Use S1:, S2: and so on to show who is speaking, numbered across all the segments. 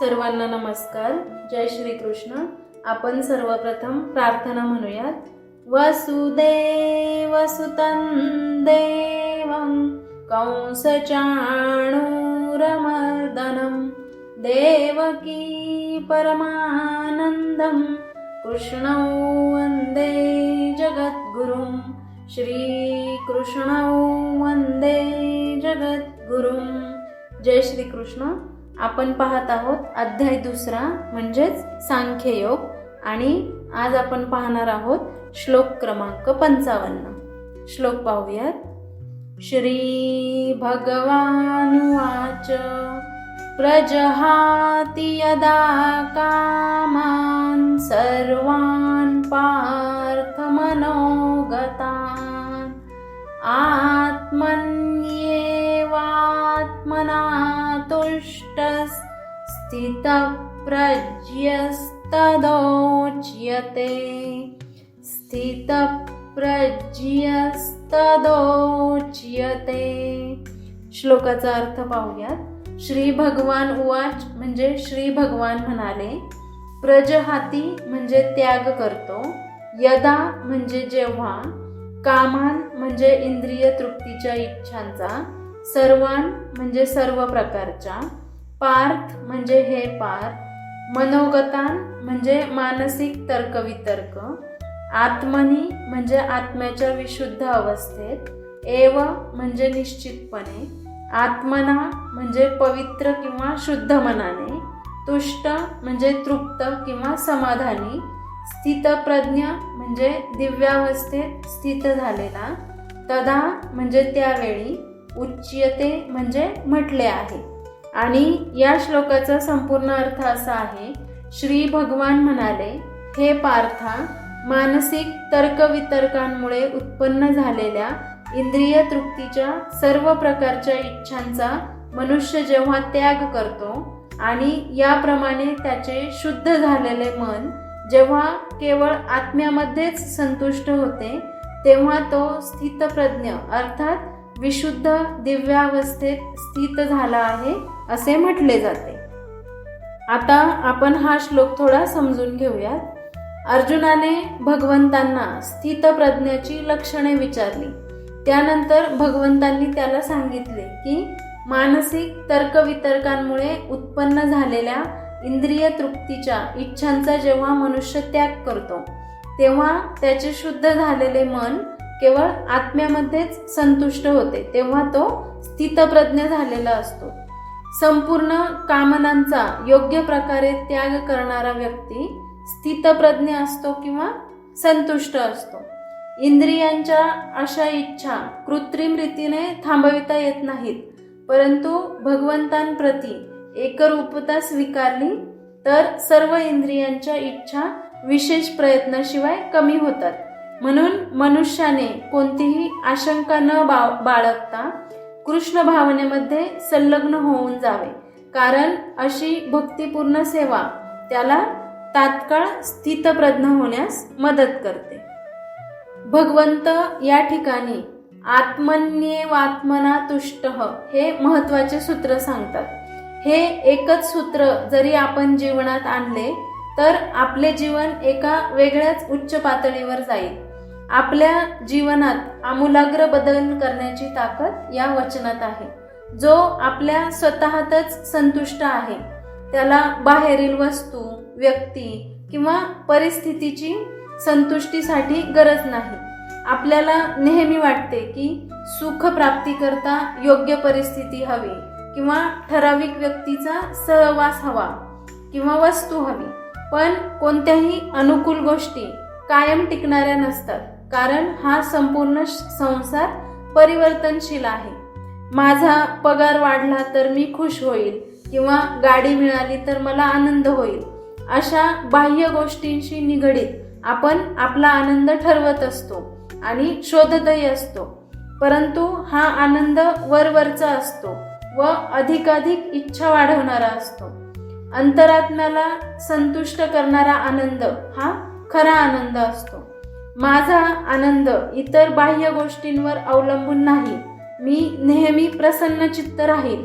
S1: सर्वांना नमस्कार. जय श्री कृष्ण आपण सर्वप्रथम प्रार्थना म्हणूयात. वसुदेवसुतं देवं कंसचाणूरमर्दनं देवकी परमानन्दं कृष्णौ वन्दे जगद्गुरुं श्रीकृष्णौ वन्दे जगद्गुरुं. जय श्रीकृष्ण. आपण पाहत आहोत अध्याय दुसरा म्हणजेच सांख्ययोग. आणि आज आपण पाहणार आहोत श्लोक क्रमांक पंचावन्न. श्लोक पाहूयात. श्री भगवानुवाच प्रजहाति यदा कामान् सर्वान् पार्थमनोगतान्. आ तुष्टस् स्थितप्रज्यस्तदोच्यते स्थितप्रज्ञस्तदोच्यते श्लोकाचा अर्थ पाहूयात. श्री भगवान उवाच म्हणजे श्री भगवान म्हणाले प्रजहाती म्हणजे त्याग करतो यदा म्हणजे जेव्हा कामान म्हणजे इंद्रिय तृप्तीच्या इच्छांचा सर्वान म्हणजे सर्व प्रकारच्या पार्थ म्हणजे हे पार्थ मनोगतान म्हणजे मानसिक तर्कवितर्क आत्मनी म्हणजे आत्म्याच्या विशुद्ध अवस्थेत एव म्हणजे निश्चितपणे आत्मना म्हणजे पवित्र किंवा शुद्ध मनाने तुष्ट म्हणजे तृप्त किंवा समाधानी स्थितप्रज्ञ म्हणजे दिव्यावस्थेत स्थित झालेला तदा म्हणजे त्यावेळी उच्यते म्हणजे म्हटले आहे. आणि या श्लोकाचा संपूर्ण अर्थ असा आहे श्री भगवान म्हणाले हे पार्था मानसिक तर्कवितर्कांमुळे उत्पन्न झालेल्या इंद्रिय तृप्तीच्या सर्व प्रकारच्या इच्छांचा मनुष्य जेव्हा त्याग करतो आणि याप्रमाणे त्याचे शुद्ध झालेले मन जेव्हा केवळ आत्म्यामध्येच संतुष्ट होते तेव्हा तो स्थितप्रज्ञ अर्थात विशुद्ध दिव्यावस्थेत स्थित झाला आहे असे म्हटले जाते. आता आपण हा श्लोक थोडा समजून घेऊयात. अर्जुनाने भगवंतांना स्थितप्रज्ञाची लक्षणे विचारली. त्यानंतर भगवंतांनी त्याला सांगितले की मानसिक तर्कवितर्कांमुळे उत्पन्न झालेल्या इंद्रिय तृप्तीच्या इच्छांचा जेव्हा मनुष्य त्याग करतो तेव्हा त्याचे शुद्ध झालेले मन केवळ आत्म्यामध्येच संतुष्ट होते तेव्हा तो स्थितप्रज्ञ झालेला असतो. संपूर्ण कामनांचा योग्य प्रकारे त्याग करणारा व्यक्ती स्थितप्रज्ञ असतो किंवा संतुष्ट असतो. इंद्रियांच्या अशा इच्छा कृत्रिम रीतीने थांबविता येत नाहीत. परंतु भगवंतांप्रती एकरूपता स्वीकारली तर सर्व इंद्रियांच्या इच्छा विशेष प्रयत्नाशिवाय कमी होतात. म्हणून मनुष्याने कोणतीही आशंका न बा बाळगता कृष्ण भावनेमध्ये संलग्न होऊन जावे. कारण अशी भक्तिपूर्ण सेवा त्याला तात्काळ स्थितप्रज्ञ होण्यास मदत करते. भगवंत या ठिकाणी आत्मन्येवात्मना तुष्ट हे महत्त्वाचे सूत्र सांगतात. हे एकच सूत्र जरी आपण जीवनात आणले तर आपले जीवन एका वेगळ्याच उच्च पातळीवर जाईल. आपल्या जीवनात आमूलाग्र बदल करण्याची ताकद या वचनात आहे. जो आपल्या स्वतःतच संतुष्ट आहे. त्याला बाहेरील वस्तू व्यक्ती किंवा परिस्थितीची संतुष्टीसाठी गरज नाही. आपल्याला नेहमी वाटते की सुख प्राप्तीकरता योग्य परिस्थिती हवी किंवा ठराविक व्यक्तीचा सहवास हवा किंवा वस्तू हवी. पण कोणत्याही अनुकूल गोष्टी कायम टिकणाऱ्या नसतात. कारण हा संपूर्ण संसार परिवर्तनशील आहे. माझा पगार वाढला तर मी खुश होईल किंवा गाडी मिळाली तर मला आनंद होईल. अशा बाह्य गोष्टींशी निगडीत आपण आपला आनंद ठरवत असतो आणि शोधतही असतो. परंतु हा आनंद वरवरचा असतो व अधिकाधिक इच्छा वाढवणारा असतो. अंतरात्म्याला संतुष्ट करणारा आनंद हा खरा आनंद असतो. माझा आनंद इतर बाह्य गोष्टींवर अवलंबून नाही. मी नेहमी प्रसन्न चित्त राहील.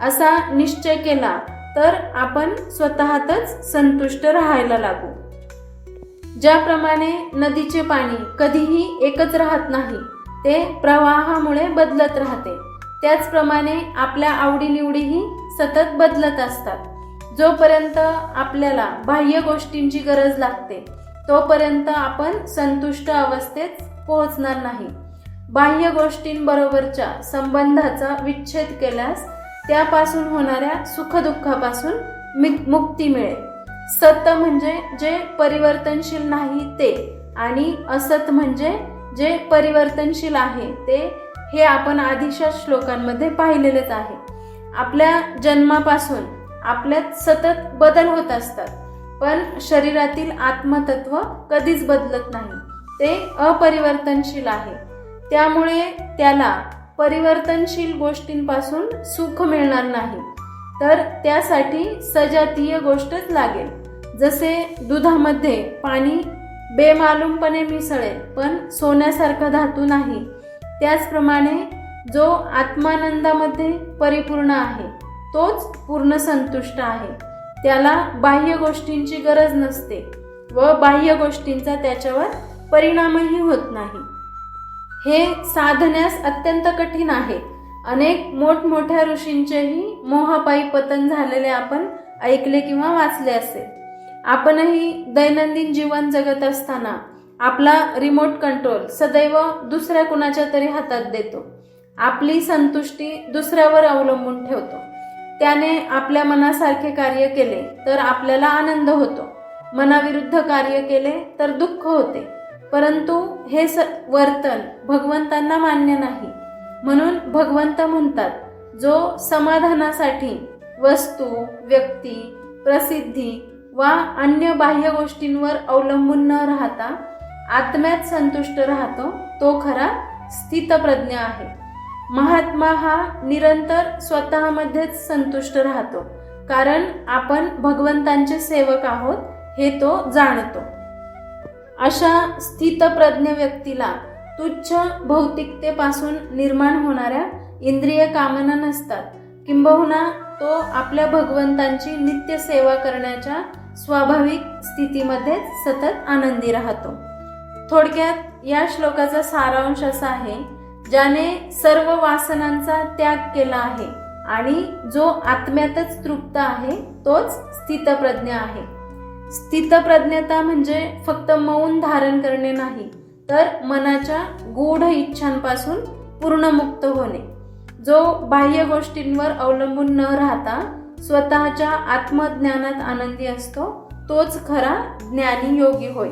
S1: असा निश्चय केला तर आपण स्वतःतच संतुष्ट राहायला लागू. ज्याप्रमाणे नदीचे पाणी कधीही एकच राहत नाही ते प्रवाहामुळे बदलत राहते. त्याचप्रमाणे आपल्या आवडीनिवडीही सतत बदलत असतात. जोपर्यंत आपल्याला बाह्य गोष्टींची गरज लागते तोपर्यंत आपण संतुष्ट अवस्थेत पोहोचणार नाही. बाह्य गोष्टींबरोबरच्या संबंधाचा विच्छेद केल्यास त्यापासून होणाऱ्या सुखदुःखापासून मि- मुक्ती मिळेल. सत म्हणजे जे परिवर्तनशील नाही ते आणि असत म्हणजे जे परिवर्तनशील आहे ते हे आपण आधीच्या श्लोकांमध्ये पाहिलेलेच आहे. आपल्या जन्मापासून आपल्यात सतत बदल होत असतात. पण शरीरातील आत्मतत्व कधीच बदलत नाही. ते अपरिवर्तनशील आहे. त्यामुळे त्याला परिवर्तनशील गोष्टींपासून सुख मिळणार नाही. तर त्यासाठी सजातीय गोष्टच लागेल. जसे दुधामध्ये पाणी बेमालूमपणे मिसळेल पण सोन्यासारखा धातू नाही. त्याचप्रमाणे जो आत्मानंदामध्ये परिपूर्ण आहे तोच पूर्ण संतुष्ट आहे. त्याला बाह्य गोष्टींची गरज नसते व बाह्य गोष्टींचा त्याच्यावर परिणामही होत नाही. हे साधण्यास अत्यंत कठीण आहे. अनेक मोठमोठ्या ऋषींचेही मोहापायी पतन झालेले आपण ऐकले किंवा वाचले असेल आपणही दैनंदिन जीवन जगत असताना आपला रिमोट कंट्रोल सदैव दुसऱ्या कुणाच्या तरी हातात देतो. आपली संतुष्टी दुसऱ्यावर अवलंबून ठेवतो. त्याने आपल्या मनासारखे कार्य केले तर आपल्याला आनंद होतो. मनाविरुद्ध कार्य केले तर दुःख होते. परंतु हे स वर्तन भगवंतांना मान्य नाही. म्हणून भगवंत म्हणतात जो समाधानासाठी वस्तू व्यक्ती प्रसिद्धी वा अन्य बाह्य गोष्टींवर अवलंबून न राहता आत्म्यात संतुष्ट राहतो तो खरा स्थितप्रज्ञ आहे. महात्मा हा निरंतर स्वतःमध्येच संतुष्ट राहतो. कारण आपण भगवंतांचे सेवक आहोत हे तो जाणतो. अशा स्थितप्रज्ञ व्यक्तीला तुच्छ भौतिकतेपासून निर्माण होणाऱ्या इंद्रिय कामना नसतात. किंबहुना तो आपल्या भगवंतांची नित्य सेवा करण्याच्या स्वाभाविक स्थितीमध्येच सतत आनंदी राहतो. थोडक्यात या श्लोकाचा सारांश असा आहे ज्याने सर्व वासनांचा त्याग केला आहे आणि जो आत्म्यातच तृप्त आहे तोच स्थितप्रज्ञ आहे. स्थितप्रज्ञता म्हणजे फक्त मौन धारण करणे नाही तर मनाच्या गूढ इच्छांपासून पूर्ण मुक्त होणे. जो बाह्य गोष्टींवर अवलंबून न राहता स्वतःच्या आत्मज्ञानात आनंदी असतो तोच खरा ज्ञानी योगी होय.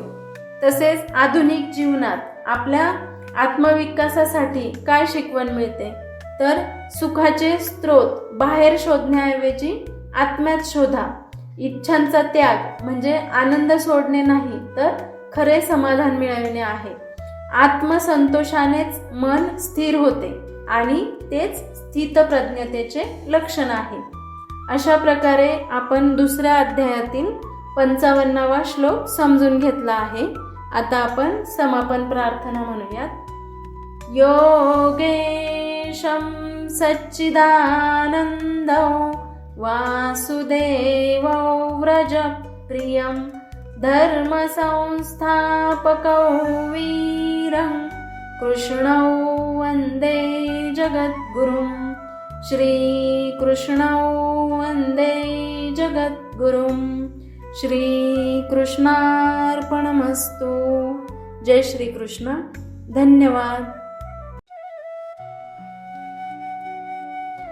S1: तसेच आधुनिक जीवनात आपल्या आत्मविकासासाठी काय शिकवण मिळते? तर सुखाचे स्रोत बाहेर शोधण्याऐवजी आत्म्यात शोधा. इच्छांचा त्याग म्हणजे आनंद सोडणे नाही तर खरे समाधान मिळविणे आहे. आत्मसंतोषानेच मन स्थिर होते आणि तेच स्थितप्रज्ञतेचे लक्षण आहे. अशा प्रकारे आपण दुसऱ्या अध्यायातील पंचावन्नावा श्लोक समजून घेतला आहे. आता आपण समापन प्रार्थना म्हणूयात. योगेशं सच्चिदानन्दौ वासुदेवौ व्रजप्रियं धर्मसंस्थापकौ वीरं कृष्णौ वन्दे जगद्गुरुं श्रीकृष्णौ वन्दे जगद्गुरुं श्रीकृष्णार्पणमस्तु। जय श्रीकृष्ण धन्यवाद।